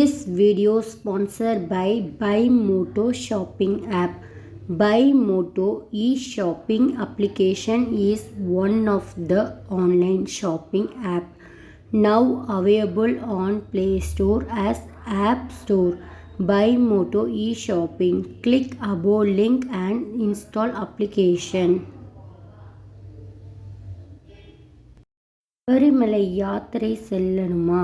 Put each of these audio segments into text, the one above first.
This video sponsored by BuyMoto shopping app. BuyMoto e-shopping application is one of the online shopping app now available on Play Store as App Store. BuyMoto e-shopping. Click above link and install application. Sabarimala யாத்திரை செல்லணுமா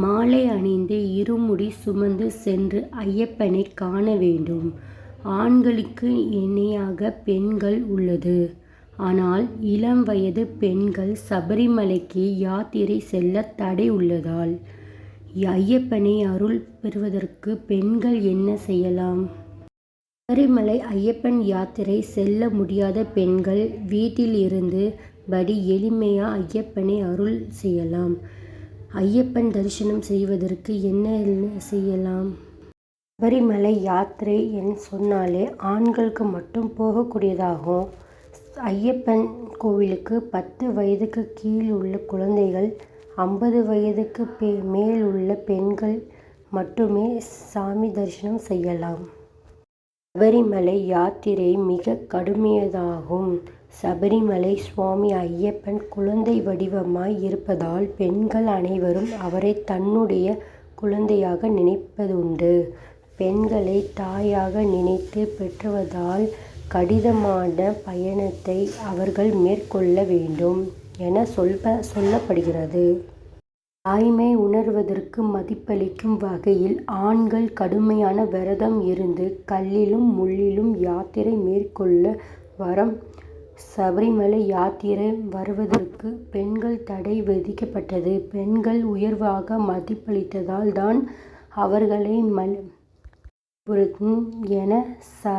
மாலை அணிந்து இருமுடி சுமந்து சென்று ஐயப்பனை காண வேண்டும். ஆண்களுக்கு இணையாக பெண்கள் உள்ளது. ஆனால் இளம் வயது பெண்கள் சபரிமலைக்கு யாத்திரை செல்ல தடை உள்ளதால் ஐயப்பனை அருள் பெறுவதற்கு பெண்கள் என்ன செய்யலாம்? சபரிமலை ஐயப்பன் யாத்திரை செல்ல முடியாத பெண்கள் வீட்டில் இருந்து படி எளிமையா ஐயப்பனை அருள் செய்யலாம். ஐயப்பன் தரிசனம் செய்வதற்கு என்ன செய்யலாம்? சபரிமலை யாத்திரை என்று சொன்னாலே ஆண்களுக்கு மட்டும் போகக்கூடியதாகும். ஐயப்பன் கோவிலுக்கு பத்து வயதுக்கு கீழ் உள்ள குழந்தைகள் ஐம்பது வயதுக்கு பே மேல் உள்ள பெண்கள் மட்டுமே சாமி தரிசனம் செய்யலாம். சபரிமலை யாத்திரை மிக கடுமையதாகும். சபரிமலை சுவாமி ஐயப்பன் குழந்தை வடிவமாய் இருப்பதால் பெண்கள் அனைவரும் அவரை தன்னுடைய குழந்தையாக நினைப்பதுண்டு. பெண்களை தாயாக நினைத்து பெற்றுவதால் கடினமான பயணத்தை அவர்கள் மேற்கொள்ள வேண்டும் என சொல்ப சொல்லப்படுகிறது. தாய்மை உணர்வதற்கு மதிப்பளிக்கும் வகையில் ஆண்கள் கடுமையான விரதம் இருந்து கல்லிலும் முள்ளிலும் யாத்திரை மேற்கொள்ள வரம் சபரிமலை யாத்திரை வருவதற்கு பெண்கள் தடை விதிக்கப்பட்டது. பெண்கள் உயர்வாக மதிப்பளித்ததால் தான் அவர்களை மல் என ச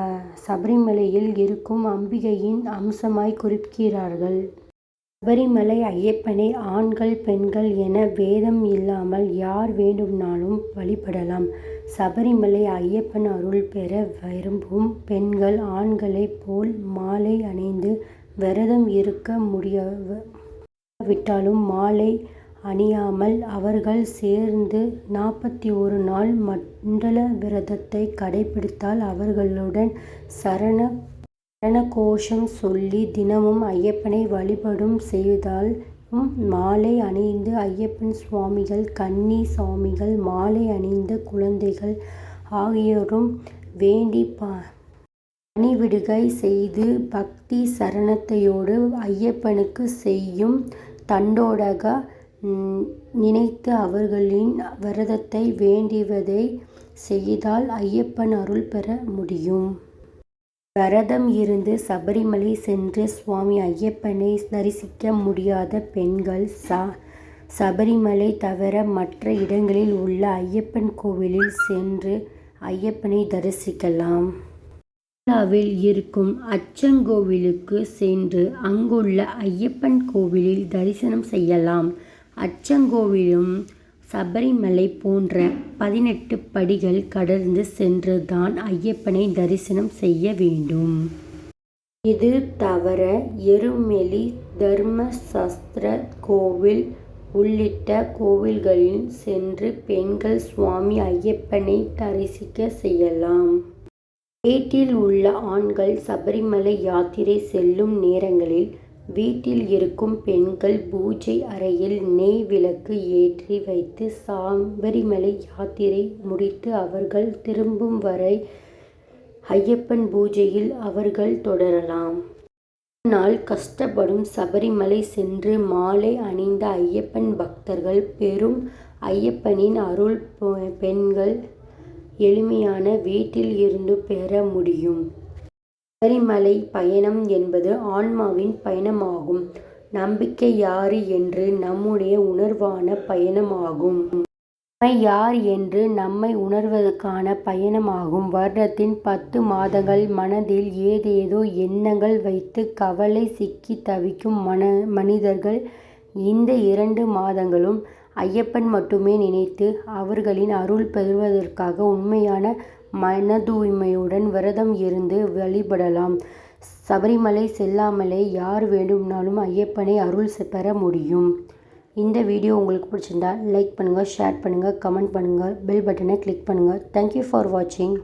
சபரிமலையில் இருக்கும் அம்பிகையின் அம்சமாய் குறிக்கிறார்கள் சபரிமலை ஐயப்பனை ஆண்கள் பெண்கள் என வேதம் இல்லாமல் யார் வேண்டுமானாலும் வழிபடலாம். சபரிமலை ஐயப்பன் அருள் பெற விரும்பும் பெண்கள் ஆண்களைப் போல் மாலை அணிந்து விரதம் இருக்க முடியாவிட்டாலும் மாலை அணியாமல் அவர்கள் சேர்ந்து நாற்பத்தி ஒரு நாள் மண்டல விரதத்தை கடைபிடித்தால் அவர்களுடன் சரண சரணகோஷம் சொல்லி தினமும் ஐயப்பனை வழிபடும் செய்தாலும் மாலை அணிந்து ஐயப்பன் சுவாமிகள் கன்னி சாமிகள் மாலை அணிந்த குழந்தைகள் ஆகியோரும் வேண்டி பணிவிடுகை செய்து பக்தி சரணத்தையோடு ஐயப்பனுக்கு செய்யும் தண்டோடக நினைத்து அவர்களின் விரதத்தை வேண்டியதை செய்தால் ஐயப்பன் அருள் பெற முடியும். விரதம் இருந்து சபரிமலை சென்று சுவாமி ஐயப்பனை தரிசிக்க முடியாத பெண்கள் ச சபரிமலை தவிர மற்ற இடங்களில் உள்ள ஐயப்பன் கோவிலில் சென்று ஐயப்பனை தரிசிக்கலாம். கேரளாவில் இருக்கும் அச்சங்கோவிலுக்கு சென்று அங்குள்ள ஐயப்பன் கோவிலில் தரிசனம் செய்யலாம். அச்சங்கோவிலும் சபரிமலை போன்ற பதினெட்டு படிகள் கடந்து சென்று தான் ஐயப்பனை தரிசனம் செய்ய வேண்டும். இது தவிர எருமெலி தர்மசஸ்திர கோவில் உள்ளிட்ட கோவில்களில் சென்று பெண்கள் சுவாமி ஐயப்பனை தரிசிக்க செய்யலாம். வீட்டில் உள்ள ஆண்கள் சபரிமலை யாத்திரை செல்லும் நேரங்களில் வீட்டில் இருக்கும் பெண்கள் பூஜை அறையில் நெய் விளக்கு ஏற்றி வைத்து சபரிமலை யாத்திரை முடித்து அவர்கள் திரும்பும் வரை ஐயப்பன் பூஜையில் அவர்கள் தொடரலாம். நாள் கஷ்டப்படும் சபரிமலை சென்று மாலை அணிந்த ஐயப்பன் பக்தர்கள் பெரும் ஐயப்பனின் அருள் பெண்கள் எளிமையான வீட்டில் இருந்து பெற முடியும். சபரிமலை பயணம் என்பது ஆன்மாவின் பயணமாகும். நம்பிக்கை யாரு என்று நம்முடைய உணர்வான பயணமாகும். நம்மை யார் என்று நம்மை உணர்வதற்கான பயணமாகும். வருடத்தின் பத்து மாதங்கள் மனதில் ஏதேதோ எண்ணங்கள் வைத்து கவலை சிக்கி தவிக்கும் மன மனிதர்கள் இந்த இரண்டு மாதங்களும் ஐயப்பன் மட்டுமே நினைத்து அவர்களின் அருள் பெறுவதற்காக உண்மையான மன தூய்மையுடன் விரதம் இருந்து வழிபடலாம். சபரிமலை செல்லாமலே யார் வேண்டுமானாலும் ஐயப்பனை அருள் பெற முடியும். இந்த வீடியோ உங்களுக்கு பிடிச்சிருந்தா லைக் பண்ணுங்கள் ஷேர் பண்ணுங்கள் கமெண்ட் பண்ணுங்கள் பெல் பட்டனை கிளிக் பண்ணுங்கள் தேங்க்யூ ஃபார் வாட்சிங்